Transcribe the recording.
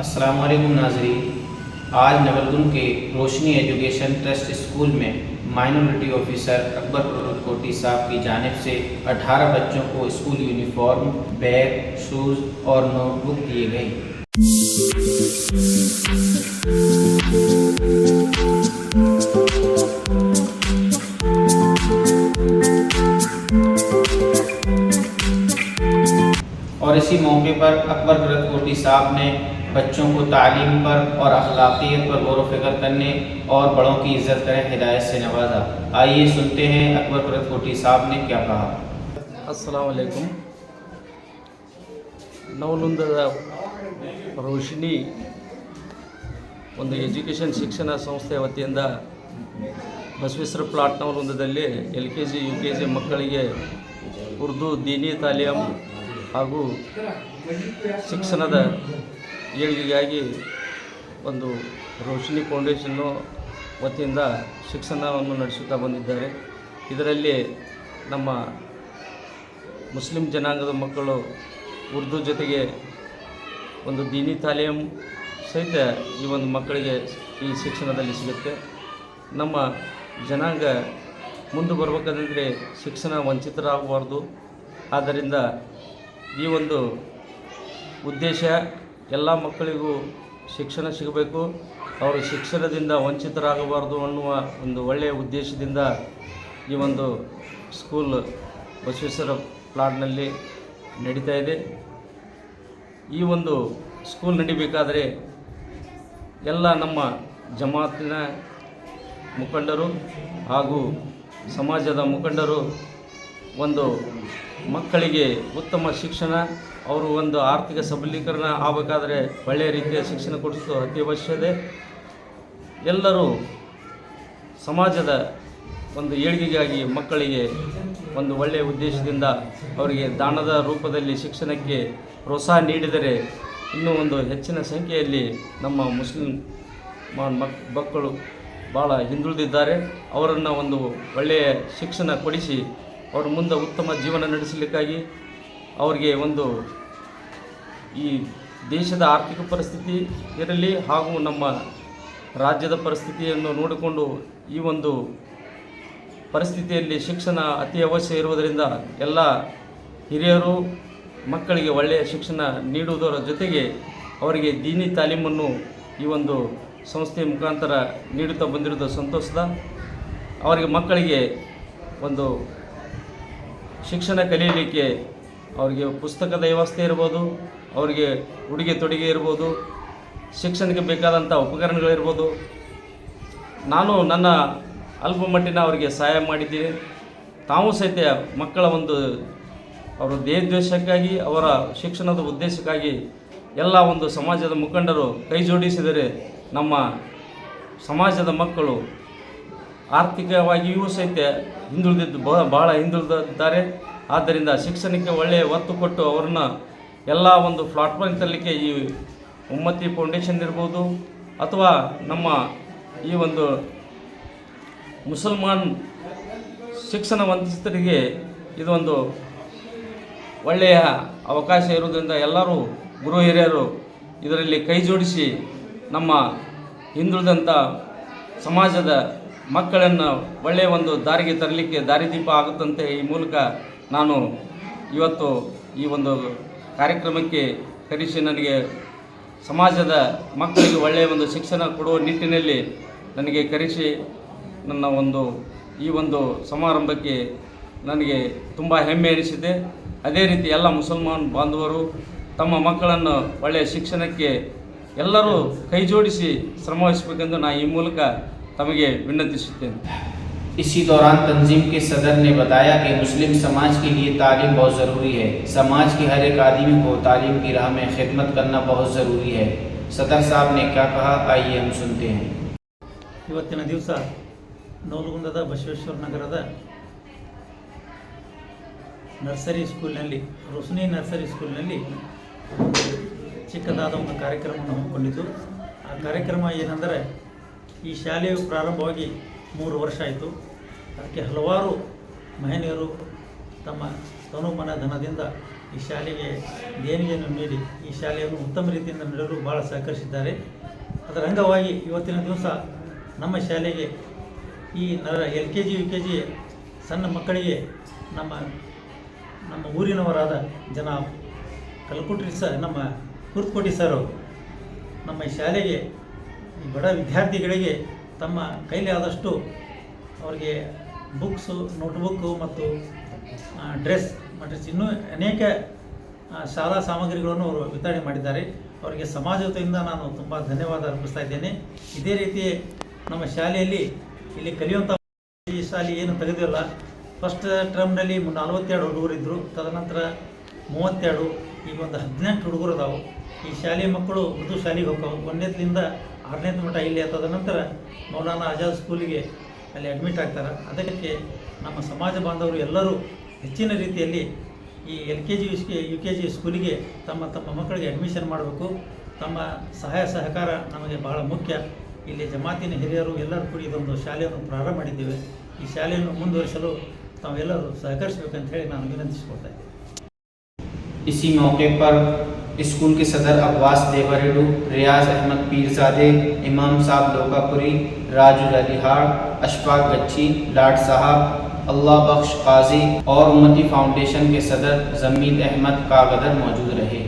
अस्सलाम वालेकुम नाजरीन। आज नवलगुन के रोशनी एजुकेशन ट्रस्ट स्कूल में माइनॉरिटी ऑफिसर अकबर कोटी साहब की जानब से 18 बच्चों को स्कूल यूनिफॉर्म, बैग, शूज़ और नोटबुक दिए गए। और इसी मौके पर अकबर साहब ने बच्चों को तालीम पर और अखलाकियत पर गौर फिक्र करने और बड़ों की इज़्ज़त करें हिदायत से नवाजा आइए सुनते हैं अकबर भरत कोटी साहब ने क्या कहा ಅಸ್ಸಲಾಮ್ ವಲೈಕುಮ್ ನವಲುಂದದ ರೋಶಿನಿ ಒಂದು ಎಜುಕೇಷನ್ ಶಿಕ್ಷಣ ಸಂಸ್ಥೆಯ ವತಿಯಿಂದ Basaveshwara plot ನವಲುಂದದಲ್ಲಿ L K G U K G ಮಕ್ಕಳಿಗೆ ಉರ್ದು ದೀನಿ ತಾಲೀಮ್ ಹಾಗೂ ಶಿಕ್ಷಣದ ಏಳಿಗೆಗಾಗಿ ಒಂದು ರೋಶಿನಿ ಫೌಂಡೇಶನ್ನು ವತಿಯಿಂದ ಶಿಕ್ಷಣವನ್ನು ನಡೆಸುತ್ತಾ ಬಂದಿದ್ದಾರೆ. ಇದರಲ್ಲಿ ನಮ್ಮ ಮುಸ್ಲಿಂ ಜನಾಂಗದ ಮಕ್ಕಳು ಉರ್ದು ಜೊತೆಗೆ ಒಂದು ದೀನಿ ತಾಲೀಮ್ ಸಹಿತ ಈ ಒಂದು ಮಕ್ಕಳಿಗೆ ಈ ಶಿಕ್ಷಣದಲ್ಲಿ ಸಿಗುತ್ತೆ. ನಮ್ಮ ಜನಾಂಗ ಮುಂದೆ ಬರಬೇಕಾದ್ರೆ ಶಿಕ್ಷಣ ವಂಚಿತರಾಗಬಾರ್ದು. ಆದ್ದರಿಂದ ಈ ಒಂದು ಉದ್ದೇಶ ಎಲ್ಲ ಮಕ್ಕಳಿಗೂ ಶಿಕ್ಷಣ ಸಿಗಬೇಕು. ಅವರು ಶಿಕ್ಷಣದಿಂದ ವಂಚಿತರಾಗಬಾರ್ದು ಅನ್ನುವ ಒಂದು ಒಳ್ಳೆಯ ಉದ್ದೇಶದಿಂದ ಈ ಒಂದು ಸ್ಕೂಲ್ ಬಸವೇಶ್ವರ ಪ್ಲಾಟ್ನಲ್ಲಿ ನಡೀತಾ ಇದೆ. ಈ ಒಂದು ಸ್ಕೂಲ್ ನಡಿಬೇಕಾದರೆ ಎಲ್ಲ ನಮ್ಮ ಜಮಾತಿನ ಮುಖಂಡರು ಹಾಗೂ ಸಮಾಜದ ಮುಖಂಡರು ಒಂದು ಮಕ್ಕಳಿಗೆ ಉತ್ತಮ ಶಿಕ್ಷಣ, ಅವರು ಒಂದು ಆರ್ಥಿಕ ಸಬಲೀಕರಣ ಆಗಬೇಕಾದ್ರೆ ಒಳ್ಳೆಯ ರೀತಿಯ ಶಿಕ್ಷಣ ಕೊಡಿಸೋದು ಅತಿ ಎಲ್ಲರೂ ಸಮಾಜದ ಒಂದು ಏಳಿಗೆಗಾಗಿ ಮಕ್ಕಳಿಗೆ ಒಂದು ಒಳ್ಳೆಯ ಉದ್ದೇಶದಿಂದ ಅವರಿಗೆ ದಾನದ ರೂಪದಲ್ಲಿ ಶಿಕ್ಷಣಕ್ಕೆ ಪ್ರೋತ್ಸಾಹ ನೀಡಿದರೆ ಇನ್ನೂ ಒಂದು ಹೆಚ್ಚಿನ ಸಂಖ್ಯೆಯಲ್ಲಿ ನಮ್ಮ ಮುಸ್ಲಿಂ ಮಕ್, ಮಕ್ಕಳು ಭಾಳ ಹಿಂದುಳಿದಿದ್ದಾರೆ. ಅವರನ್ನು ಒಂದು ಒಳ್ಳೆಯ ಶಿಕ್ಷಣ ಕೊಡಿಸಿ ಅವರ ಮುಂದೆ ಉತ್ತಮ ಜೀವನ ನಡೆಸಲಿಕ್ಕಾಗಿ ಅವರಿಗೆ ಒಂದು ಈ ದೇಶದ ಆರ್ಥಿಕ ಪರಿಸ್ಥಿತಿ ಇರಲಿ ಹಾಗೂ ನಮ್ಮ ರಾಜ್ಯದ ಪರಿಸ್ಥಿತಿಯನ್ನು ನೋಡಿಕೊಂಡು ಈ ಒಂದು ಪರಿಸ್ಥಿತಿಯಲ್ಲಿ ಶಿಕ್ಷಣ ಅತಿ ಅವಶ್ಯ ಇರುವುದರಿಂದ ಎಲ್ಲ ಹಿರಿಯರು ಮಕ್ಕಳಿಗೆ ಒಳ್ಳೆಯ ಶಿಕ್ಷಣ ನೀಡುವುದರ ಜೊತೆಗೆ ಅವರಿಗೆ ದೀನಿ ತಾಲೀಮನ್ನು ಈ ಒಂದು ಸಂಸ್ಥೆಯ ಮುಖಾಂತರ ನೀಡುತ್ತಾ ಬಂದಿರುವುದು ಸಂತೋಷದ. ಅವರಿಗೆ ಮಕ್ಕಳಿಗೆ ಒಂದು ಶಿಕ್ಷಣ ಕಲಿಯಲಿಕ್ಕೆ ಅವರಿಗೆ ಪುಸ್ತಕದ ವ್ಯವಸ್ಥೆ ಇರ್ಬೋದು, ಅವರಿಗೆ ಉಡುಗೆ ತೊಡುಗೆ ಇರ್ಬೋದು, ಶಿಕ್ಷಣಕ್ಕೆ ಬೇಕಾದಂಥ ಉಪಕರಣಗಳಿರ್ಬೋದು ನಾನು ನನ್ನ ಅಲ್ಪ ಮಟ್ಟಿನ ಅವರಿಗೆ ಸಹಾಯ ಮಾಡಿದ್ದೀನಿ. ತಾವು ಸಹಿತ ಮಕ್ಕಳ ಒಂದು ಅವರ ದೇಹದ್ವೇಷಕ್ಕಾಗಿ, ಅವರ ಶಿಕ್ಷಣದ ಉದ್ದೇಶಕ್ಕಾಗಿ ಎಲ್ಲ ಒಂದು ಸಮಾಜದ ಮುಖಂಡರು ಕೈ ಜೋಡಿಸಿದರೆ ನಮ್ಮ ಸಮಾಜದ ಮಕ್ಕಳು ಆರ್ಥಿಕವಾಗಿಯೂ ಸಹಿತ ಹಿಂದುಳಿದಿದ್ದು ಬಹಳ ಹಿಂದುಳಿದಿದ್ದಾರೆ. ಆದ್ದರಿಂದ ಶಿಕ್ಷಣಕ್ಕೆ ಒಳ್ಳೆಯ ಒತ್ತು ಕೊಟ್ಟು ಅವ್ರನ್ನ ಎಲ್ಲ ಒಂದು ಪ್ಲಾಟ್ಫಾರ್ಮ್ ತರಲಿಕ್ಕೆ ಈ ಉಮ್ಮತಿ ಫೌಂಡೇಶನ್ ಇರ್ಬೋದು ಅಥವಾ ನಮ್ಮ ಈ ಒಂದು ಮುಸಲ್ಮಾನ್ ಶಿಕ್ಷಣ ವಂಚಿತರಿಗೆ ಇದೊಂದು ಒಳ್ಳೆಯ ಅವಕಾಶ ಇರುವುದರಿಂದ ಎಲ್ಲರೂ ಗುರು ಹಿರಿಯರು ಇದರಲ್ಲಿ ಕೈ ಜೋಡಿಸಿ ನಮ್ಮ ಹಿಂದುಳಿದಂಥ ಸಮಾಜದ ಮಕ್ಕಳನ್ನು ಒಳ್ಳೆಯ ಒಂದು ದಾರಿಗೆ ತರಲಿಕ್ಕೆ ದಾರಿದೀಪ ಆಗುತ್ತಂತೆ ಈ ಮೂಲಕ ನಾನು ಇವತ್ತು ಈ ಒಂದು ಕಾರ್ಯಕ್ರಮಕ್ಕೆ ಕರೆಸಿ ನನಗೆ ಸಮಾಜದ ಮಕ್ಕಳಿಗೆ ಒಳ್ಳೆಯ ಒಂದು ಶಿಕ್ಷಣ ಕೊಡುವ ನಿಟ್ಟಿನಲ್ಲಿ ನನಗೆ ಕರೆಸಿ ನನ್ನ ಒಂದು ಈ ಒಂದು ಸಮಾರಂಭಕ್ಕೆ ನನಗೆ ತುಂಬ ಹೆಮ್ಮೆ ಎನಿಸಿದೆ. ಅದೇ ರೀತಿ ಎಲ್ಲ ಮುಸಲ್ಮಾನ್ ಬಾಂಧವರು ತಮ್ಮ ಮಕ್ಕಳನ್ನು ಒಳ್ಳೆಯ ಶಿಕ್ಷಣಕ್ಕೆ ಎಲ್ಲರೂ ಕೈಜೋಡಿಸಿ ಶ್ರಮವಹಿಸಬೇಕೆಂದು ನಾನು ಈ ಮೂಲಕ ತಮಗೆ ವಿನಂತಿಸುತ್ತೇನೆ इसी दौरान तंजीम के सदर ने बताया कि मुस्लिम समाज के लिए तालीम बहुत ज़रूरी है समाज के हर एक आदमी को तालीम की राह में खिदमत करना बहुत ज़रूरी है सदर साहब ने क्या कहा आइए हम सुनते हैं ಇವತ್ತಿನ ದಿವಸ ನವಲಗುಂದದ ಬಸವೇಶ್ವರ ನಗರದ ನರ್ಸರಿ ಸ್ಕೂಲ್ನಲ್ಲಿ ರೋಶನಿ ನರ್ಸರಿ ಸ್ಕೂಲ್ನಲ್ಲಿ ಒಂದು ಚಿಕ್ಕದಾದ ಒಂದು ಕಾರ್ಯಕ್ರಮವನ್ನು ಹಮ್ಮಿಕೊಂಡಿದ್ದು ಆ ಕಾರ್ಯಕ್ರಮ ಏನೆಂದರೆ ಈ ಶಾಲೆಯು ಪ್ರಾರಂಭವಾಗಿ ಮೂರು ವರ್ಷ ಆಯಿತು. ಅದಕ್ಕೆ ಹಲವಾರು ಮಹಿಳೆಯರು ತಮ್ಮ ತನುಮನ ಧನದಿಂದ ಈ ಶಾಲೆಗೆ ದೇಣಿಗೆಯನ್ನು ನೀಡಿ ಈ ಶಾಲೆಯನ್ನು ಉತ್ತಮ ರೀತಿಯಿಂದ ನಡೆಯಲು ಭಾಳ ಸಹಕರಿಸಿದ್ದಾರೆ. ಅದರ ಅಂಗವಾಗಿ ಇವತ್ತಿನ ದಿವಸ ನಮ್ಮ ಶಾಲೆಗೆ ಈ ನರ L K G U K G ಸಣ್ಣ ಮಕ್ಕಳಿಗೆ ನಮ್ಮ ನಮ್ಮ ಊರಿನವರಾದ ಜನ ಕಲ್ಕುಟ್ರಿ ಸರ್, ನಮ್ಮ ಕುರ್ತಕೋಟಿ ಸರ್ ನಮ್ಮ ಶಾಲೆಗೆ ಬಡ ವಿದ್ಯಾರ್ಥಿಗಳಿಗೆ ತಮ್ಮ ಕೈಲಿ ಆದಷ್ಟು ಅವರಿಗೆ ಬುಕ್ಸು, ನೋಟ್ಬುಕ್ಕು ಮತ್ತು ಡ್ರೆಸ್ ಮತ್ತು ಇನ್ನೂ ಅನೇಕ ಶಾಲಾ ಸಾಮಗ್ರಿಗಳನ್ನು ಅವರು ವಿತರಣೆ ಮಾಡಿದ್ದಾರೆ. ಅವರಿಗೆ ಸಮಾಜದಿಂದ ನಾನು ತುಂಬ ಧನ್ಯವಾದ ಅರ್ಪಿಸ್ತಾ ಇದ್ದೇನೆ. ಇದೇ ರೀತಿ ನಮ್ಮ ಶಾಲೆಯಲ್ಲಿ ಇಲ್ಲಿ ಕಲಿಯುವಂಥ ಈ ಶಾಲೆ ಏನು ತೆಗೆದಿಲ್ಲ. ಫಸ್ಟ್ ಟರ್ಮ್ನಲ್ಲಿ ನಲವತ್ತೆರಡು ಹುಡುಗರು ಇದ್ದರು ತದನಂತರ ಮೂವತ್ತೆರಡು, ಈಗ ಒಂದು ಹದಿನೆಂಟು ಹುಡುಗರು ಅದಾವು ಈ ಶಾಲೆಯ ಮಕ್ಕಳು ಮೃದು ಶಾಲೆಗೆ ಹೋಗ್ತಾವೆ. ಒಂದನೇದ್ರಿಂದ ಆರನೇ ಮಟ್ಟ ಇಲ್ಲಿ ತದನಂತರ ಮೌಲಾನಾ ಆಜಾದ್ ಸ್ಕೂಲಿಗೆ ಅಲ್ಲಿ ಅಡ್ಮಿಟ್ ಆಗ್ತಾರೆ. ಅದಕ್ಕೆ ನಮ್ಮ ಸಮಾಜ ಬಾಂಧವರು ಎಲ್ಲರೂ ಹೆಚ್ಚಿನ ರೀತಿಯಲ್ಲಿ ಈ L K G, U K G ಸ್ಕೂಲಿಗೆ ತಮ್ಮ ತಮ್ಮ ಮಕ್ಕಳಿಗೆ ಅಡ್ಮಿಷನ್ ಮಾಡಬೇಕು. ತಮ್ಮ ಸಹಾಯ ಸಹಕಾರ ನಮಗೆ ಬಹಳ ಮುಖ್ಯ. ಇಲ್ಲಿ ಜಮಾತಿನ ಹಿರಿಯರು ಎಲ್ಲರೂ ಕೂಡ ಇದೊಂದು ಶಾಲೆಯನ್ನು ಪ್ರಾರಂಭ ಮಾಡಿದ್ದೇವೆ. ಈ ಶಾಲೆಯನ್ನು ಮುಂದುವರಿಸಲು ತಾವೆಲ್ಲರೂ ಸಹಕರಿಸಬೇಕಂತ ಹೇಳಿ ನಾನು ವಿನಂತಿಸಿಕೊಳ್ತಾ ಇದ್ದೇನೆ. اسکول کے صدر عباس دیوریڈو، ریاض احمد پیرزادے، امام صاحب لوکا پوری راجو للیہار اشفاق گچھی لاٹ صاحب، اللہ بخش قاضی اور امتی فاؤنڈیشن کے صدر زمین احمد کاغدر موجود رہے